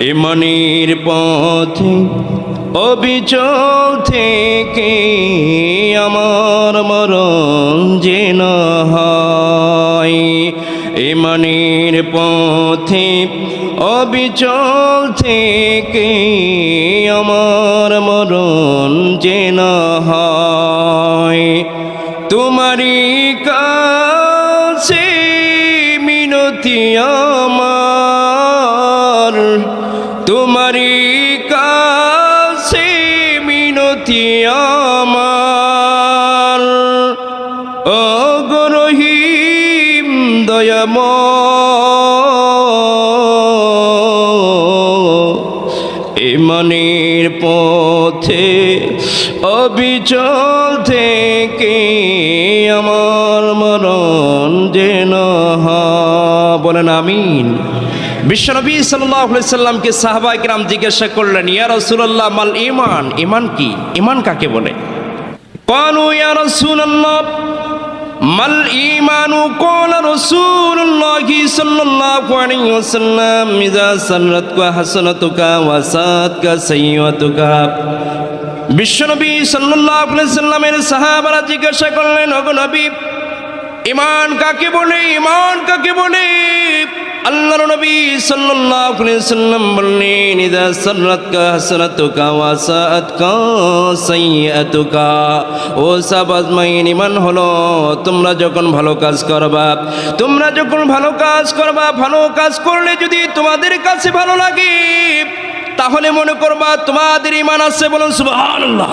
ইমানের পথে অবিচল থেকে আমার মরণ যে হয়? ইমানের পথে অবিচল থেকে আমার মরণ যে হয়? তোমারই তোমারই কাছে মিনতি আমার অগরহিম দয়াম ইমানের পথে অবিচল থেকে আমার মরণ যেন। বলেন আমিন বিশ্বনবী সাল্লাহামকে সাহাবাই গ্রাম জিজ্ঞাসা করলেন ইয়ার রসুল্লাহ মাল ইমান ইমান কি? ইমান কাকে বলে? কানু ইয়ার রসুল্লাহ মাল ইমানু কোন রসুল্লাহ সাল্লাল্লাহু আলাইহি ওয়াসাল্লাম ইজা সানরাতকা হাসানাতুকা ওয়া সাতকা সাইয়্যাতুকা। বিশ্বনবী সাল্লাল্লাহু আলাইহি সাল্লামের সাহাবারা জিজ্ঞাসা করলেন, ওগো নবী ইমান কাকে বলে? ইমান কাকে বলে? আল্লাহর নবী সাল্লাল্লাহু আলাইহি সাল্লাম বললেন, ইদা ইমান হলো, তোমরা যখন ভালো কাজ করবা, তোমরা যখন ভালো কাজ করবা, ভালো কাজ করলে যদি তোমাদের কাছে ভালো লাগে, তাহলে মনে করবা তোমাদের ইমান আছে বলুন সুবহানাল্লাহ।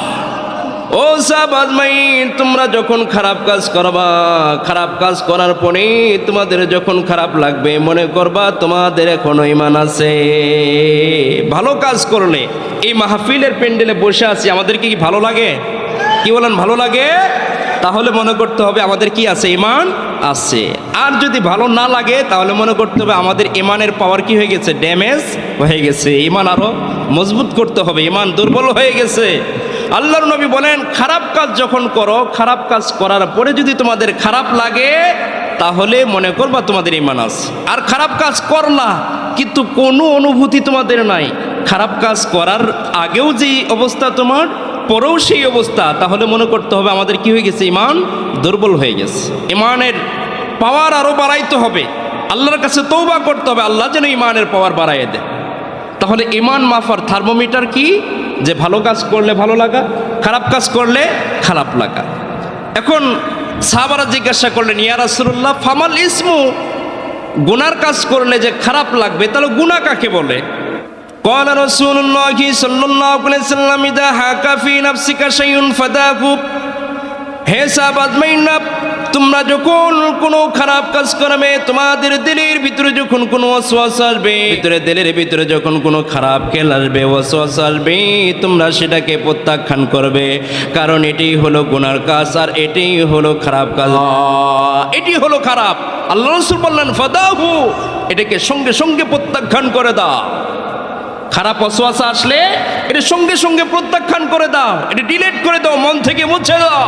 ও সাবাজমাইন তোমরা যখন খারাপ কাজ করবা, খারাপ কাজ করার পরে তোমাদের যখন খারাপ লাগবে, মনে করবা তোমাদের এখনও ইমান আছে। ভালো কাজ করলে, এই মাহফিলের প্যান্ডেলে বসে আছি, আমাদের কি ভালো লাগে? কি বলেন, ভালো লাগে? তাহলে মনে করতে হবে আমাদের কি আছে? ইমান আছে। আর যদি ভালো না লাগে, তাহলে মনে করতে হবে আমাদের ইমানের পাওয়ার কি হয়ে গেছে? ড্যামেজ হয়ে গেছে। ইমান আরও মজবুত করতে হবে। ইমান দুর্বল হয়ে গেছে। আল্লাহর নবী বলেন, খারাপ কাজ যখন করো, খারাপ কাজ করার পরে যদি তোমাদের খারাপ লাগে, তাহলে মনে করবা তোমাদের ইমান আছে। আর খারাপ কাজ করলা, কিন্তু কোনো অনুভূতি তোমাদের নাই। খারাপ কাজ করার আগেও যেই অবস্থা তোমার, পরেও সেই অবস্থা। তাহলে মনে করতে হবে আমাদের কি হয়ে গেছে? ইমান দুর্বল হয়ে গেছে। ইমানের পাওয়ার আরও বাড়াইতে হবে। আল্লাহর কাছে তৌবা করতে হবে। আল্লাহ যেন ইমানের পাওয়ার বাড়াইয়ে দেয়। তাহলে ইমান মাফার থার্মোমিটার কি যে ভালো কাজ করলে ভালো লাগা খারাপ কাজ করলে খারাপ লাগা এখন সাহাবারা জিজ্ঞাসা করলেন ইয়া রাসূলুল্লাহ ফামাল ইসমু গুনার কাজ করলে যে খারাপ লাগবে তাহলে গুনাহ কাকে বলে قال رسول الله صلى الله عليه وسلم إذا حاك في نفسك شيء فداه হে সাহাবাজমাইনা তোমরা যখন কোনো খারাপ কাজ করবে, তোমাদের দিলের ভিতরে যখন কোনো অশ্বাস আসবে, ভিতরে দিলের ভিতরে যখন কোনো খারাপ খেল আসবে, অশ্বাস আসবে, তোমরা সেটাকে প্রত্যাখ্যান করবে। কারণ এটি হলো গুনার কাজ আর এটি হলো খারাপ কাজ। এটি হলো খারাপ। আল্লাহ রসুল বললেন, ফাদাহু এটাকে সঙ্গে সঙ্গে প্রত্যাখ্যান করে দাও। খারাপ অশ্বাস আসলে এটা সঙ্গে সঙ্গে প্রত্যাখ্যান করে দাও। এটা ডিলিট করে দাও, মন থেকে মুছে দাও।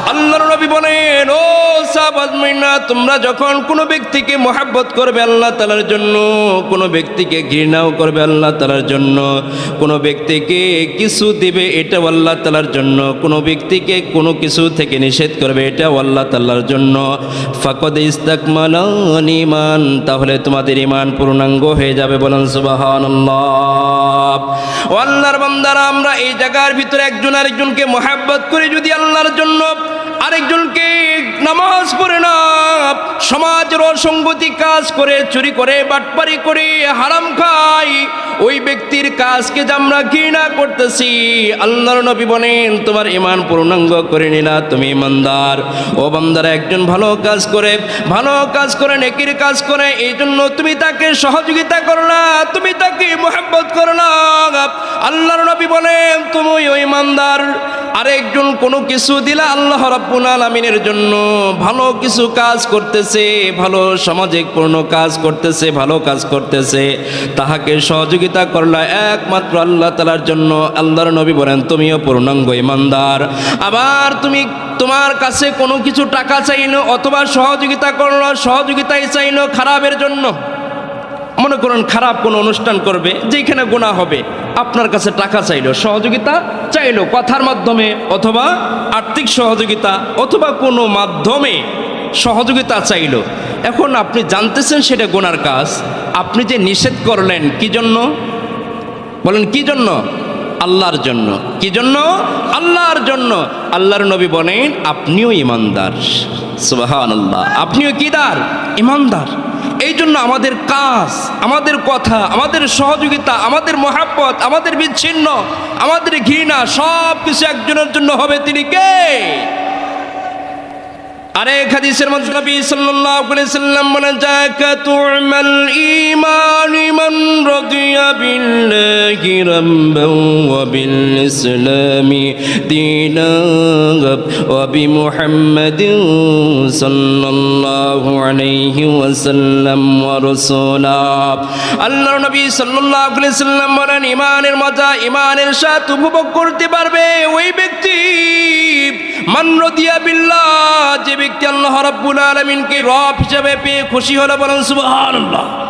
আল্লাহর নবী বলেন, ও সাহাবাজমিনা তোমরা যখন কোনো ব্যক্তিকে মোহাব্বত করবে আল্লাহ তালার জন্য, কোনো ব্যক্তিকে ঘৃণাও করবে আল্লাহ তালার জন্য, কোনো ব্যক্তিকে কিছু দিবে এটাও আল্লাহ তালার জন্য, কোনো ব্যক্তিকে কোনো কিছু থেকে নিষেধ করবে এটাও আল্লাহ তাল্লার জন্য, ফাকদ ইস্তাকমাল ইমান তাহলে তোমাদের ইমান পূর্ণাঙ্গ হয়ে যাবে বলেন সুবাহান আল্লাহর বান্দারা, আমরা এই জায়গার ভিতরে একজন আরেকজনকে মোহাব্বত করে যদি আল্লাহর জন্য আরেকজনকে নামাজ পড়ে না। সমাজের অসঙ্গতি কাজ করে, চুরি করে, বাটপারি করে, হারাম খাই ওই ব্যক্তির কাজকে যে আমরা ঘৃণা করতেছি, আল্লাহর নবী বলেন, তোমার ইমান পূর্ণাঙ্গ করে নিলা তুমি ইমানদার ও বান্দার, একজন ভালো কাজ করে, ভালো কাজ করে, নেকির কাজ করে এই জন্য তুমি তাকে সহযোগিতা করো না, তুমি তাকে মোহাব্বত করো না। আল্লাহর নবী বলেন, তুমি ওই ইমানদার আরেকজন কোনো কিছু দিলা আল্লাহ রাব্বুল আলামিনের জন্য ভালো কিছু কাজ করতেছে, ভালো সামাজিক পূর্ণ কাজ করতেছে, ভালো কাজ করতেছে, তাহাকে সহযোগিতা করলা একমাত্র আল্লাহ তালার জন্য আল্লাহর নবী বলেন, তুমিও পূর্ণাঙ্গ ইমানদার আবার তুমি তোমার কাছে কোনো কিছু টাকা চাইনো অথবা সহযোগিতা করল, সহযোগিতাই চাইনো খারাপের জন্য। মনে করেন খারাপ কোনো অনুষ্ঠান করবে যেখানে গোনা হবে, আপনার কাছে টাকা চাইলো, সহযোগিতা চাইলো কথার মাধ্যমে অথবা আর্থিক সহযোগিতা অথবা কোনো মাধ্যমে সহযোগিতা চাইলো। এখন আপনি জানতেছেন সেটা গোনার কাজ, আপনি যে নিষেধ করলেন, কি জন্য? বলেন, কি জন্য? আল্লাহর জন্য। কি জন্য? আল্লাহর জন্য। আল্লাহর নবী বলেন, আপনিও ইমানদার। সুবাহান আল্লাহ আপনিও কিদার ইমানদার। এই জন্য আমাদের কাজ, আমাদের কথা, আমাদের সহযোগিতা, আমাদের মহাব্বত, আমাদের বিচ্ছিন্ন, আমাদের ঘৃণা, সব কিছু একজনের জন্য হবে তিনি কে? আরে হাদিসের মধ্যে ইসলামি দীনান ওয়া বি মুহাম্মাদিন সাল্লাল্লাহু আলাইহি ওয়াসাল্লাম ওয়া রাসূলা আল্লাহর নবী সাল্লাল্লাহু আলাইহি সাল্লাম বলেন ঈমানের মজা ঈমানের সাথে উপভোগ করতে পারবে ওই ব্যক্তি। মান রদিয়া বিল্লাহ, যে ব্যক্তি আল্লাহ রাব্বুল আলামিনকে রব হিসেবে পেয়ে খুশি হলো বলেন সুবহানাল্লাহ।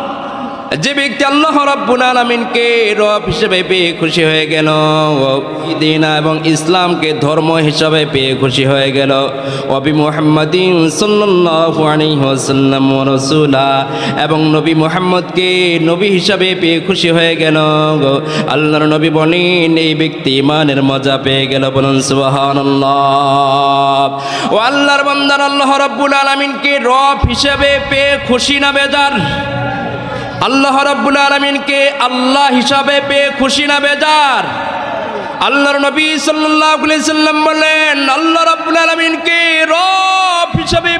যে ব্যক্তি আল্লাহ রাব্বুল আলামিনকে রব হিসেবে পেয়ে খুশি হয়ে গেল দিন এবং ইসলামকে ধর্ম হিসাবে পেয়ে খুশি হয়ে গেল অবি মুহাম্মাদিন ওয়া রাসূলা, এবং নবী মুহাম্মদকে নবী হিসাবে পেয়ে খুশি হয়ে গেল আল্লাহর নবী বলেন, এই ব্যক্তি ইমানের মজা পেয়ে গেল, বলুন সুবহানাল্লাহ, ও আল্লাহর বান্দার আল্লাহ রাব্বুল আলামিনকে রব হিসাবে পেয়ে খুশি না বেজার? আল্লাহ রাব্বুল আলমিনকে আল্লাহ হিসাবে পেয়ে খুশি না বেজার। আল্লাহর নবী সাল্লাল্লাহু আলাইহি সাল্লাম বলেন, আল্লাহ রাব্বুল আলামিনকে রব হিসাবে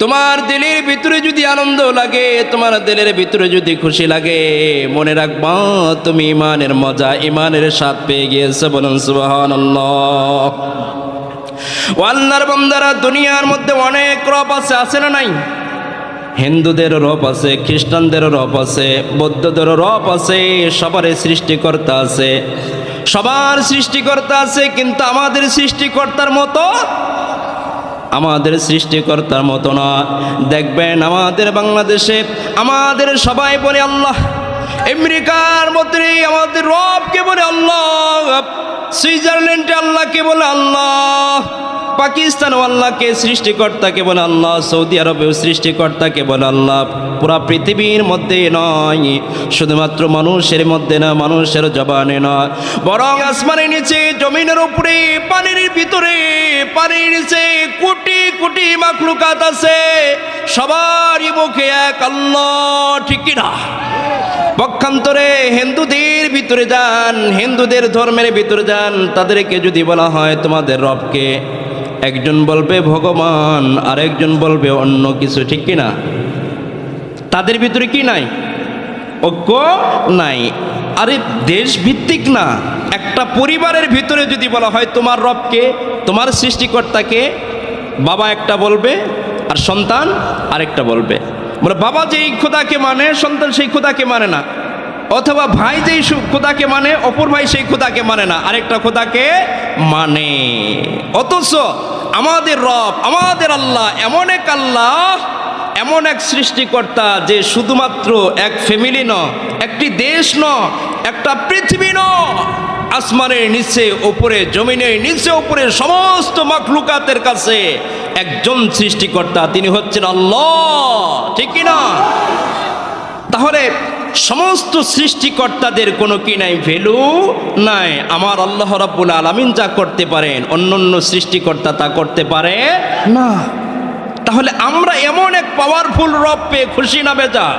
তোমার দিলের ভিতরে যদি আনন্দ লাগে, তোমার দিলের ভিতরে যদি খুশি লাগে, মনে রাখবা, তুমি ইমানের মজা ইমানের স্বাদ পেয়ে গিয়েছো বলুন সুবহানাল্লাহ। আল্লাহর বান্দারা, দুনিয়ার মধ্যে অনেক রব আছে আছে না নাই? হিন্দুদেরও রব আছে খ্রিস্টানদেরও রব আছে বৌদ্ধদেরও রব আছে সবারই সৃষ্টিকর্তা আছে। সবার সৃষ্টিকর্তা আছে, কিন্তু আমাদের সৃষ্টিকর্তার মতো, আমাদের সৃষ্টিকর্তার মতো না। দেখবেন আমাদের বাংলাদেশে, আমাদের সবাই বলে আল্লাহ, আমেরিকার মধ্যে আমাদের রবকে বলে আল্লাহ, সুইজারল্যান্ডে আল্লাহকে বলে আল্লাহ। পাকিস্তান আল্লাহকে সৃষ্টিকর্তাকে বলে আল্লাহ, সৌদি আরবেও সৃষ্টিকর্তাকে বলে আল্লাহ। পুরা পৃথিবীর মধ্যে নয়, শুধুমাত্র মানুষের মধ্যে না, মানুষের জবানে নয়। বরং আসমানের নিচে, জমিনের উপরে, পানির ভিতরে, পানির নিচে কোটি কোটি মাকলুকাত আছে। সবারই মুখে এক আল্লাহ, ঠিক না? পক্ষান্তরে হিন্দুদের ভিতরে যান, হিন্দুদের ধর্মের ভিতরে যান। তাদেরকে যদি বলা হয় তোমাদের রবকে একজন বলবে ভগবান আর একজন বলবে অন্য কিছু, ঠিক কি না তাদের ভিতরে কি নাই? ঐক্য নাই। আরে দেশ ভিত্তিক না। একটা পরিবারের ভিতরে যদি বলা হয় তোমার রবকে, তোমার সৃষ্টিকর্তাকে, বাবা একটা বলবে আর সন্তান আরেকটা বলবে। বলে বাবা যেই খোদাকে মানে সন্তান সেই খোদাকে মানে না। অথবা ভাই যেই খোদাকে মানে অপর ভাই সেই খোদাকে মানে না। আরেকটা খোদাকে মানে। অথচ আমাদের রব, আমাদের আল্লাহ এমন এক আল্লাহ, এমন এক সৃষ্টিকর্তা যে শুধুমাত্র এক ফ্যামিলি ন, একটি দেশ ন, একটা পৃথিবী ন। আসমানের নিচে, ওপরে, জমিনের নিচে, ওপরে সমস্ত মাখলুকাতের কাছে একজন সৃষ্টিকর্তা। তিনি হচ্ছেন আল্লাহ। ঠিক না তাহলে সমস্ত সৃষ্টিকর্তাদের কোনো কি নাই? ভ্যালু নাই। আমার আল্লাহ রাব্বুল আলামিন যা করতে পারেন অন্য অন্য সৃষ্টিকর্তা তা করতে পারে না। তাহলে আমরা এমন এক পাওয়ারফুল রব পেয়ে খুশি না বেজা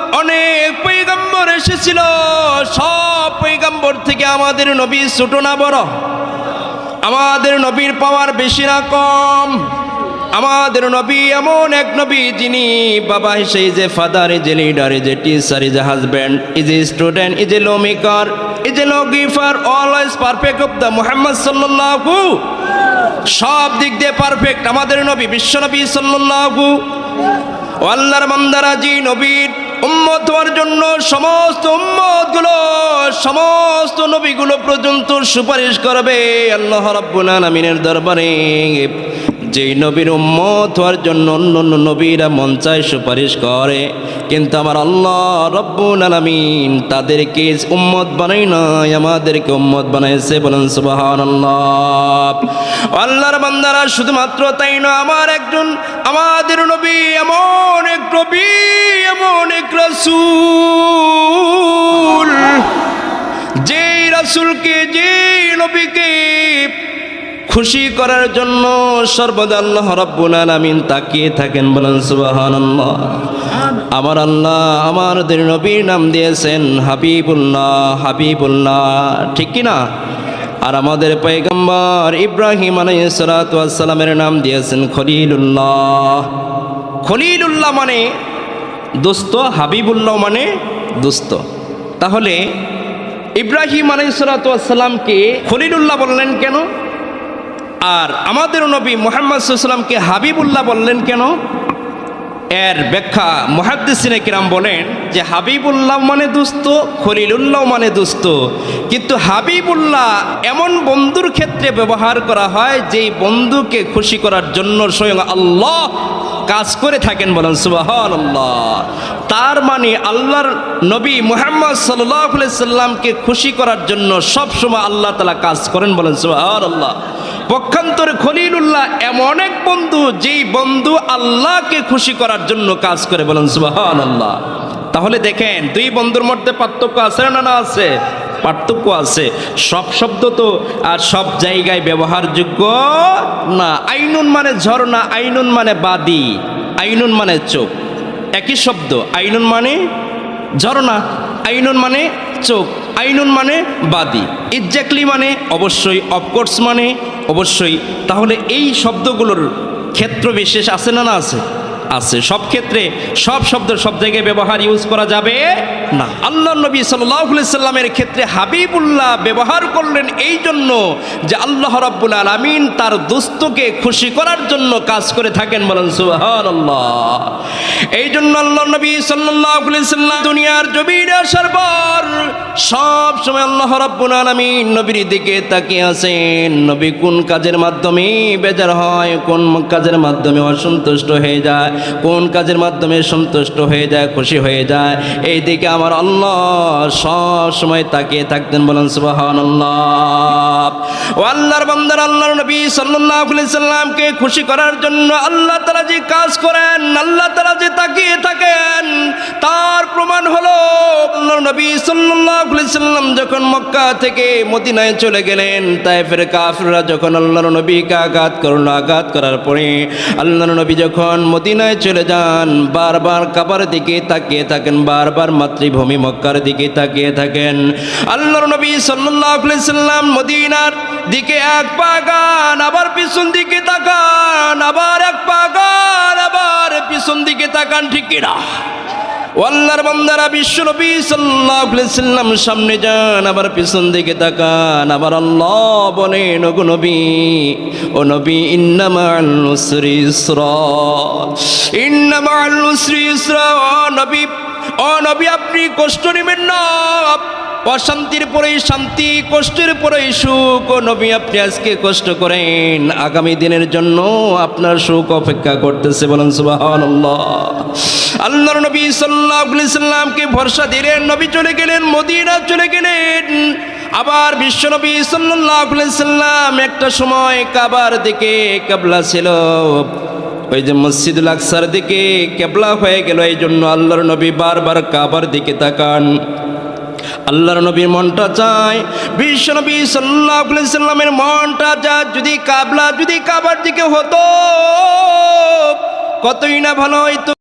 অনেক পৈগম্বর এসেছিল। সব পৈগম্বর থেকে আমাদের নবী ছোট না বড়? আমাদের নবীর পাওয়ার বেশি না কম। আমাদের নবী এমন এক নবী যিনি বাবা হিসেবে যে father is a leader is a teacher is a husband is a student is a law maker is a law giver perfect of the Muhammad সাল্লাল্লাহু সব দিক দিয়ে পারফেক্ট আমাদের নবী বিশ্ব নবী সাল্লাল্লাহু ও আল্লাহর বান্দারা জি নবীর উম্মত হওয়ার জন্য সমস্ত উম্মতগুলো সমস্ত নবীগুলো পর্যন্ত সুপারিশ করবে। আল্লাহ রাব্বুল আলামিনের দরবারে যেই নবীর উম্মত হওয়ার জন্য অন্য অন্য নবীরা মন চায় সুপারিশ করে। কিন্তু আমার আল্লাহ রব্বুল আলামিন তাদেরকে উম্মত বানাই নাই, আমাদেরকে উম্মত বানাইছে বলেন সুবহানাল্লাহ। আল্লাহর বান্দারা শুধুমাত্র তাই না আমার একজন, আমাদের নবী এমন এক নবী, এমন এক রাসূল। যেই রাসূলকে, যেই নবীকে খুশি করার জন্য সর্বদা আল্লাহ রাব্বুল আলামিন তাকিয়ে থাকেন, বলেন, সুবহানাল্লাহ। আমার আল্লাহ আমাদের নবীর নাম দিয়েছেন হাবিবুল্লাহ হাবিবুল্লাহ। ঠিক কি না? আর আমাদের পয়গম্বর ইব্রাহিম আলাইসালামের নাম দিয়েছেন খলিলুল্লাহ। খলিলুল্লাহ মানে দোস্ত হাবিবুল্লাহ মানে দোস্ত তাহলে ইব্রাহিম আলাইসালামকে খলিলুল্লাহ বললেন কেন? আর আমাদের নবী মোহাম্মদ সাল্লামকে হাবিবুল্লাহ বললেন কেন? এর ব্যাখ্যা মহাদ্দিসিনে কিরাম বলেন যে হাবিবুল্লাহ মানে দুস্থ, খলিলুল্লাহ মানে দুস্থ। কিন্তু হাবিবুল্লাহ এমন বন্ধুর ক্ষেত্রে ব্যবহার করা হয় যেই বন্ধুকে খুশি করার জন্য স্বয়ং আল্লাহ কাজ করে থাকেন বলেন আল্লাহ তার মানে আল্লাহর নবী মুহাম্মদ সাল্লাহ সাল্লামকে খুশি করার জন্য সব সময় আল্লাহ তালা কাজ করেন বলেন সুবাহান আল্লাহ পক্ষান্তরে খলিলুল্লাহ এমন এক বন্ধু, যেই বন্ধু আল্লাহকে খুশি করার জন্য কাজ করে বলেন সুবাহান আল্লাহ তাহলে দেখেন, দুই বন্ধুর মধ্যে পার্থক্য আছে না না আছে? পার্থক্য আছে। সব শব্দ তো আর সব জায়গায় ব্যবহারযোগ্য না। আইনুন মানে ঝর্ণা, আইনুন মানে বাদি, আইনুন মানে চোখ। একই শব্দ, আইনুন মানে ঝর্ণা, আইনুন মানে চোখ, আইনুন মানে বাদি। এক্স্যাক্টলি মানে অবশ্যই অফকোর্স মানে অবশ্যই। তাহলে এই শব্দগুলোর ক্ষেত্র বিশেষ আছে না না আছে? আছে। সব ক্ষেত্রে সব শব্দ সব জায়গায় ব্যবহার ইউজ করা যাবে না। আল্লাহ নবী সাল্লামের ক্ষেত্রে হাবিবুল্লাহ ব্যবহার করলেন এই জন্য যে আল্লাহ রাব্বুল আলামিন তার দোস্তকে খুশি করার জন্য কাজ করে থাকেন বলেন, সুবহানাল্লাহ। এই জন্য আল্লাহ নবী সাল্লাম দুনিয়ার জমিনে আসার পর সব সময় আল্লাহ রাব্বুল আলামিন নবীর দিকে তাকিয়ে আছেন। নবী কোন কাজের মাধ্যমে বেজার হয়, কোন কাজের মাধ্যমে অসন্তুষ্ট হয়ে যায়? কোন কাজের মাধ্যমে সন্তুষ্ট হয়ে যায়, খুশি হয়ে যায় এই দিকে আমার আল্লাহ সব সময় তাকিয়ে থাকতেন, বলেন, সুবহানাল্লাহ। ও আল্লাহর বান্দার, আল্লাহর নবী সাল্লাল্লাহু আলাইহি সাল্লামকে খুশি করার জন্য আল্লাহ তাআলা যে কাজ করেন, আল্লাহ তাআলা যে তাকিয়ে থাকেন, তার প্রমাণ হলো আল্লাহর নবী সাল্লাল্লাহু আলাইহি সাল্লাম যখন মক্কা থেকে মদিনায় চলে গেলেন, তাইফের কাফিররা যখন আল্লাহর নবীকে আঘাত করল, আঘাত করার পরে আল্লাহর নবী যখন মদিনায় চলে যান। বারবার কাবার দিকে তাকিয়ে থাকেন, বারবার মাতৃভূমি মক্কার দিকে তাকিয়ে থাকেন। আল্লাহর নবী সাল্লাম মদিনার দিকে এক পাগান আবার পিছন দিকে তাকান, আবার এক পা গান, আবার পিছন দিকে তাকান, ঠিক কিনা? আল্লাহর বান্দারা বিশ্ব নবী সাল্লাল্লাহু আলাইহি সাল্লাম সামনে যান, আবার পিছন দিকে তাকান, আবার আল্লাহ বলেন, ওগো নবী, ও নবী ইন্নামাল উসরি ইসরা ইন্নামাল উসরি ইসরা, ও নবী ও নবী, আপনি কষ্ট নেবেন না। অশান্তির পরেই শান্তি, কষ্টের পরেই সুখ। ও নবী, আপনি আজকে কষ্ট করেন। আগামী দিনের জন্য আপনার সুখ অপেক্ষা করতেছে, বলেন সুবহানাল্লাহ। আল্লাহর নবী সাল্লাল্লাহু আলাইহি সাল্লামকে ভরসা দিলেন, নবী চলে গেলেন মদিনা চলে গেলেন। আবার বিশ্বনবী সাল্লাম একটা সময় কাবার দিকে কাবলা ছিল। ওই যে মসজিদুল আকসার দিকে কেবলা হয়ে গেল এই জন্য আল্লাহর নবী বারবার কাবার দিকে তাকান। আল্লাহর নবীর মনটা চায়। বিশ্ব নবী সাল্লাহামের মনটা চায়, যদি কাবলা, যদি কাবার দিকে হতো, কতই না ভালো হইতো।